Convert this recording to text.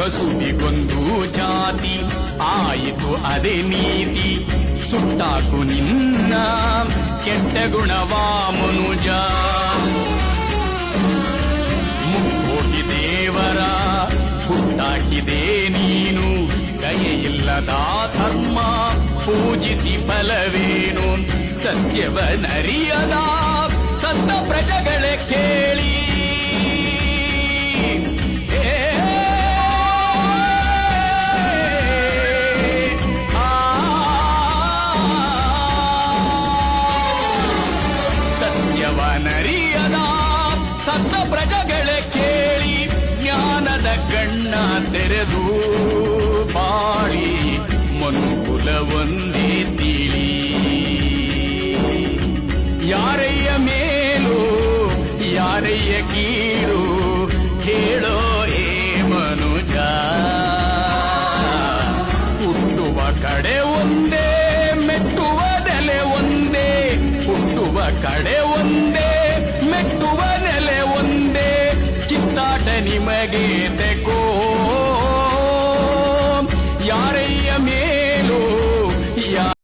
ಕಸುಬಿಗೊಂದು ಜಾತಿ, ಆಯಿತು ಅದೇ ನೀತಿ. ಸುಟ್ಟಾಕು ನಿನ್ನ ಕೆಟ್ಟ ಗುಣವಾ ಮನುಜ. ಮುಕ್ಕೋಟಿ ದೇವರ, ಹುಟ್ಟಾಕಿದೆ ನೀನು. ದಯೆಯಿಲ್ಲದ ಧರ್ಮ, ಪೂಜಿಸಿ ಫಲವೇನು. ಸತ್ಯವನರಿಯದ ಸತ್ತ ಪ್ರಜೆಗಳೇ ಕೇಳಿ. ಸತ್ಯವನರಿಯದ ಸತ್ತ ಪ್ರಜೆಗಳೇ ಕೇಳಿ ಜ್ಞಾನದ ಕಣ್ಣ ತೆರೆದು ಬಾಳಿ ಮನುಕುಲ ಒಂದೇ ತಿಳಿ. ಯಾರಯ್ಯ ಮೇಲು, ಯಾರಯ್ಯ ಕೀಳು, ಕೇಳೋ ಏ ಮನುಜ. ಹುಟ್ಟುವ ಕಡೆ ಒಂದೇ ಕಡೆ ಒಂದೇ ಮೆಟ್ಟುವ ನೆಲೆ ಒಂದೇ. ಕಿತ್ತಾಟ ನಿಮಗೆ ತೆಗೋ